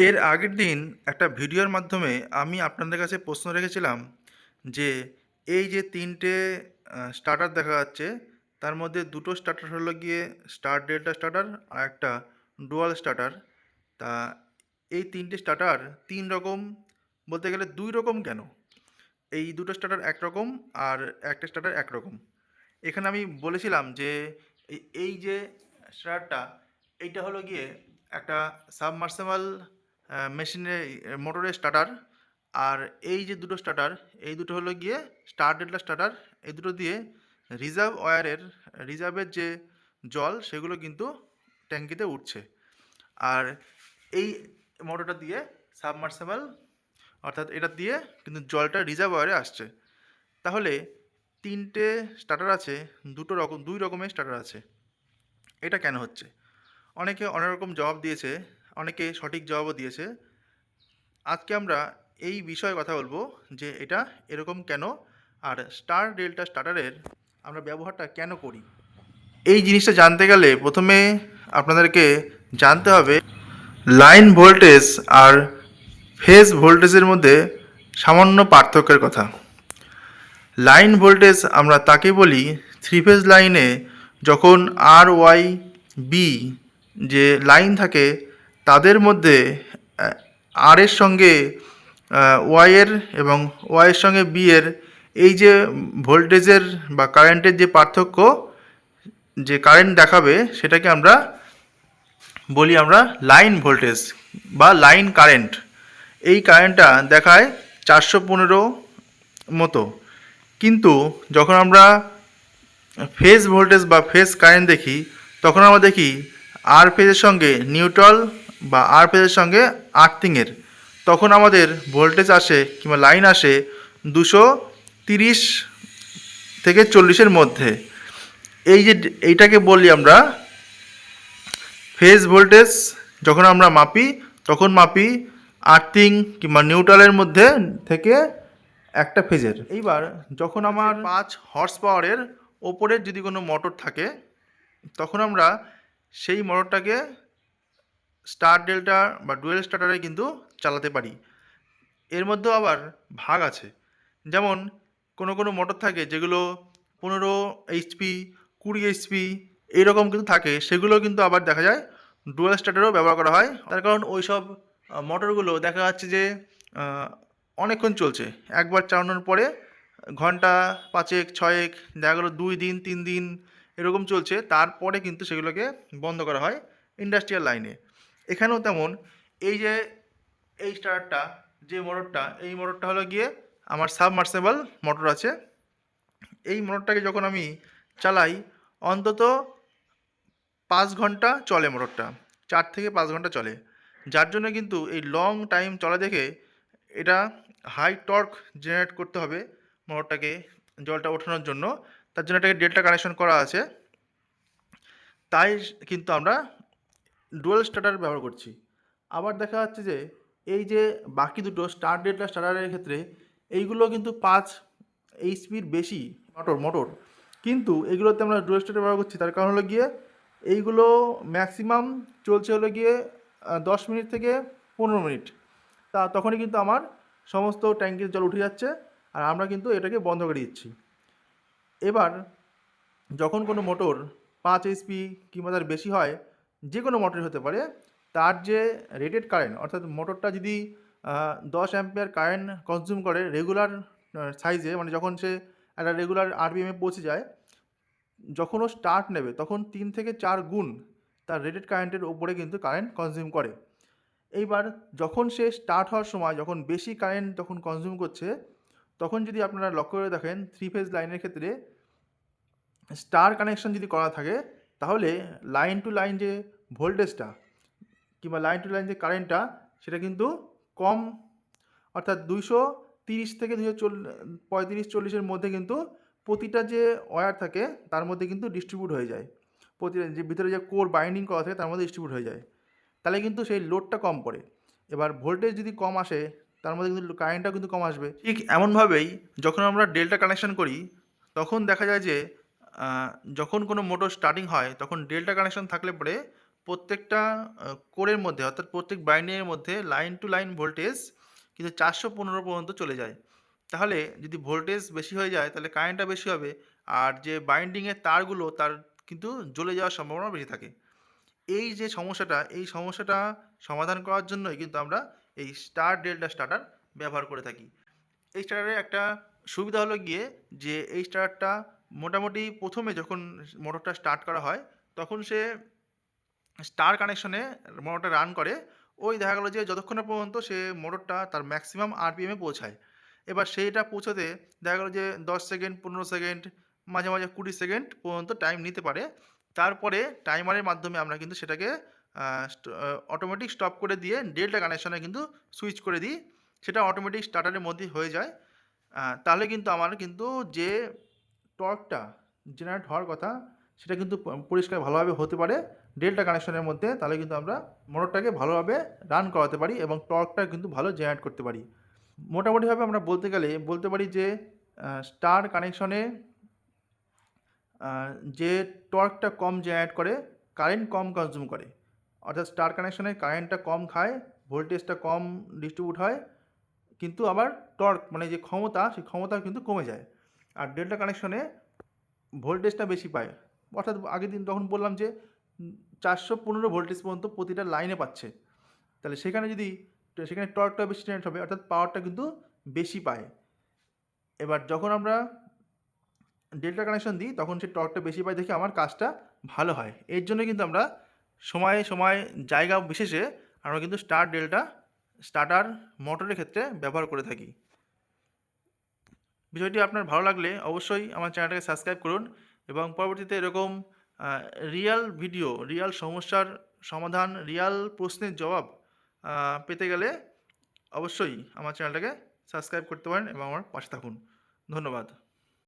এর আগের দিন একটা ভিডিওর মাধ্যমে আমি আপনাদের কাছে প্রশ্ন রেখেছিলাম যে এই যে তিনটে স্টার্টার দেখা যাচ্ছে, তার মধ্যে দুটো স্টার্টার হলো গিয়ে স্টার ডেল্টা স্টার্টার আর একটা ডুয়াল স্টার্টার তা এই তিনটে স্টার্টার তিন রকম বলতে গেলে দুই রকম কেন? এই দুটো স্টার্টার একরকম আর একটা স্টার্টার একরকম এখানে আমি বলেছিলাম যে এই- যে স্টার্টারটা এইটা হলো গিয়ে একটা সাবমার্সেবল মেশিনের মোটরের স্টার্টার আর এই যে দুটো স্টার্টার এই দুটো হলো গিয়ে স্টার ডেল্টা স্টার্টার এই দুটো দিয়ে রিজার্ভ ওয়ারের রিজার্ভের যে জল, সেগুলো কিন্তু ট্যাঙ্কিতে উঠছে। আর এই মোটরটা দিয়ে সাবমার্সেবল অর্থাৎ এটা দিয়ে কিন্তু জলটা রিজার্ভ ওয়ারে আসছে। তাহলে তিনটে স্টার্টার আছে, দুটো রকম, দুই রকমের স্টার্টার আছে। এটা কেন হচ্ছে? অনেকে অনেক রকম জবাব দিয়েছে অনেকে সঠিক জবাবও দিয়েছে। আজকে আমরা এই বিষয়ে কথা বলব যে এটা এরকম কেন আর স্টার ডেল্টা স্টার্টারের আমরা ব্যবহারটা কেন করি। এই জিনিসটা জানতে গেলে প্রথমে আপনাদেরকে জানতে হবে লাইন ভোল্টেজ আর ফেজ ভোল্টেজের মধ্যে সামান্য পার্থক্যের কথা। লাইন ভোল্টেজ আমরা তাকে বলি থ্রি ফেজ লাইনে যখন আর ওয়াই বি যে লাইন থাকে তাদের মধ্যে আর এর সঙ্গে ওয়াই এর এবং ওয়াই এর সঙ্গে বি এর এই যে ভোল্টেজের বা কারেন্টের যে পার্থক্য, যে কারেন্ট দেখাবে, সেটাকে আমরা বলি আমরা লাইন ভোল্টেজ বা লাইন কারেন্ট এই কারেন্টটা দেখায় চারশো পনেরো মতো। কিন্তু যখন আমরা ফেজ ভোল্টেজ বা ফেজ কারেন্ট দেখি, তখন আমরা দেখি আর ফেজের সঙ্গে নিউট্রাল বা আর ফেজের সঙ্গে আর্থিংয়ের তখন আমাদের ভোল্টেজ আসে কিংবা লাইন আসে দুশো তিরিশ থেকে চল্লিশের মধ্যে। এই যে এইটাকে বলি আমরা ফেজ ভোল্টেজ যখন আমরা মাপি, তখন মাপি আর্থিং কিংবা নিউট্রালের মধ্যে থেকে একটা ফেজের এইবার যখন আমার পাঁচ হর্স পাওয়ারের ওপরের যদি কোনো মোটর থাকে, তখন আমরা সেই মোটরটাকে স্টার ডেল্টা বা ডুয়েল স্টার্টারে কিন্তু চালাতে পারি। এর মধ্যেও আবার ভাগ আছে। যেমন কোনো কোনো মোটর থাকে যেগুলো পনেরো এইচপি কুড়ি এইচপি এইরকম কিন্তু থাকে। সেগুলো কিন্তু আবার দেখা যায় ডুয়েল স্টার্টারও ব্যবহার করা হয়। তার কারণ ওই সব মোটরগুলো দেখা যাচ্ছে যে অনেকক্ষণ চলছে। একবার চালানোর পরে ঘণ্টা পাঁচেক, ছয়েক, দেখা গেলো দুই দিন, তিন দিন এরকম চলছে। তারপরে কিন্তু সেগুলোকে বন্ধ করা হয় ইন্ডাস্ট্রিয়াল লাইনে। এখানেও তেমন, এই যে এই স্টার্টটা, যে মোটরটা, এই মোটরটা হলো গিয়ে আমার সাবমার্সেবল মোটর আছে। এই মোটরটাকে যখন আমি চালাই, অন্তত পাঁচ ঘণ্টা চলে মোটরটা, চার থেকে পাঁচ ঘণ্টা চলে। যার জন্য কিন্তু এই লং টাইম চলা দেখে এটা হাই টর্ক জেনারেট করতে হবে মোটরটাকে জলটা ওঠানোর জন্য। তার জন্য এটাকে ডেল্টা কানেকশন করা আছে। তাই কিন্তু আমরা ডুয়েল স্টার্টার ব্যবহার করছি। আবার দেখা যাচ্ছে যে, এই যে বাকি দুটো স্টার ডেল্টা স্টার্টারের ক্ষেত্রে, এইগুলো কিন্তু পাঁচ এইচপির বেশি মোটর মোটর কিন্তু এগুলোতে আমরা ডুয়েল স্টার্টার ব্যবহার করছি, তার কারণ হলো গিয়ে এইগুলো ম্যাক্সিমাম চলছে হলো গিয়ে দশ মিনিট থেকে পনেরো মিনিট। তা তখনই কিন্তু আমার সমস্ত ট্যাঙ্কির জল উঠে যাচ্ছে আর আমরা কিন্তু এটাকে বন্ধ করে দিচ্ছি। এবার যখন কোনো মোটর পাঁচ এইচপি কিংবা তার বেশি হয় যে কোনো মোটর হতে পারে, তার যে রেটেড কারেন্ট অর্থাৎ মোটরটা যদি দশ অ্যাম্পিয়ার কারেন্ট কনজিউম করে রেগুলার সাইজে মানে যখন সে একটা রেগুলার আরপিএমে পৌঁছে যায়, যখন ও স্টার্ট নেবে, তখন তিন থেকে চার গুণ তার রেটেড কারেন্টের ওপরে কিন্তু কারেন্ট কনজিউম করে। এইবার যখন সে স্টার্ট হওয়ার সময়, যখন বেশি কারেন্ট যখন কনজিউম করছে, তখন যদি আপনারা লক্ষ্য করে দেখেন থ্রি ফেজ লাইনের ক্ষেত্রে স্টার কানেকশন যদি করা থাকে, তাহলে লাইন টু লাইন যে ভোল্টেজটা কিংবা লাইন টু লাইন যে কারেন্টটা সেটা কিন্তু কম, অর্থাৎ দুইশো তিরিশ থেকে দুশো চল, পঁয়ত্রিশ, চল্লিশের মধ্যে কিন্তু প্রতিটা যে ওয়্যার থাকে, তার মধ্যে কিন্তু ডিস্ট্রিবিউট হয়ে যায়। প্রতিটা যে ভিতরে যে কোর বাইন্ডিং করা থাকে, তার মধ্যে ডিস্ট্রিবিউট হয়ে যায়। তাহলে কিন্তু সেই লোডটা কম পড়ে। এবার ভোল্টেজ যদি কম আসে, তার মধ্যে কিন্তু কারেন্টটাও কিন্তু কম আসবে। ঠিক এমনভাবেই যখন আমরা ডেল্টা কানেকশন করি, তখন দেখা যায় যে যখন কোনো মোটর স্টার্টিং হয়, তখন ডেল্টা কানেকশন থাকলে পরে প্রত্যেকটা কোরের মধ্যে, অর্থাৎ প্রত্যেক বাইন্ডিংয়ের মধ্যে লাইন টু লাইন ভোল্টেজ কিন্তু চারশো পনেরো পর্যন্ত চলে যায়। তাহলে যদি ভোল্টেজ বেশি হয়ে যায়, তাহলে কারেন্টটা বেশি হবে আর যে বাইন্ডিংয়ের তারগুলো, তার কিন্তু জ্বলে যাওয়ার সম্ভাবনা বেশি থাকে। এই যে সমস্যাটা, এই সমস্যাটা সমাধান করার জন্যই কিন্তু আমরা এই স্টার ডেল্টা স্টার্টার ব্যবহার করে থাকি। এই স্টার্টারের একটা সুবিধা হলো গিয়ে যে এই স্টার্টারটা মোটামুটি প্রথমে যখন মোটরটা স্টার্ট করা হয়, তখন সে স্টার কানেকশনে মোটরটা রান করে, ওই দেখা গেলো যে যতক্ষণ পর্যন্ত সে মোটরটা তার ম্যাক্সিমাম আরপিএমে পৌঁছায়। এবার সেইটা পৌঁছাতে দেখা গেলো যে দশ সেকেন্ড, পনেরো সেকেন্ড, মাঝে মাঝে কুড়ি সেকেন্ড পর্যন্ত টাইম নিতে পারে। তারপরে টাইমারের মাধ্যমে আমরা কিন্তু সেটাকে অটোমেটিক স্টপ করে দিয়ে ডেল্টা কানেকশনে কিন্তু সুইচ করে দিই। সেটা অটোমেটিক স্টার্টারের মধ্যে হয়ে যায়। তাহলে কিন্তু আমার কিন্তু যে টর্কটা জেনারেট হওয়ার কথা, সেটা কিন্তু পরিষ্কার ভালোভাবে হতে পারে। ডেল্টা কানেকশনের মধ্যে তাহলে কিন্তু আমরা মোটরটাকে ভালোভাবে রান করাতে পারি এবং টর্কটা কিন্তু ভালো জেনারেট করতে পারি। মোটামুটিভাবে আমরা বলতে গেলে, বলতে পারি যে স্টার কানেকশনে যে টর্কটা কম জেনারেট করে কারেন্ট কম কনজিউম করে। অর্থাৎ স্টার কানেকশনে কারেন্টটা কম খায় ভোল্টেজটা কম ডিস্ট্রিবিউট হয়, কিন্তু আবার টর্ক মানে যে ক্ষমতা, সেই ক্ষমতা কিন্তু কমে যায়। আর ডেল্টা কানেকশনে ভোল্টেজটা বেশি পায়। অর্থাৎ আগের দিন তখন বললাম যে চারশো পনেরো ভোল্টেজ পর্যন্ত প্রতিটা লাইনে পাচ্ছে। তাহলে সেখানে যদি, সেখানে টর্কটা বেশি জেনারেট হবে, অর্থাৎ পাওয়ারটা কিন্তু বেশি পায়। এবার যখন আমরা ডেল্টা কানেকশন দিই, তখন সে টর্কটা বেশি পায় দেখে আমার কাজটা ভালো হয়। এর জন্য কিন্তু আমরা সময়ে সময় জায়গা বিশেষে আমরা কিন্তু স্টার ডেল্টা, স্টার্টার মোটরের ক্ষেত্রে ব্যবহার করে থাকি। বিষয়টি আপনার ভালো লাগলে অবশ্যই আমার চ্যানেলটাকে সাবস্ক্রাইব করুন এবং পরবর্তীতে এরকম রিয়াল ভিডিও রিয়াল সমস্যার সমাধান রিয়াল প্রশ্নের জবাব পেতে গেলে অবশ্যই আমার চ্যানেলটাকে সাবস্ক্রাইব করতে পারেন এবং আমার পাশে থাকুন। ধন্যবাদ।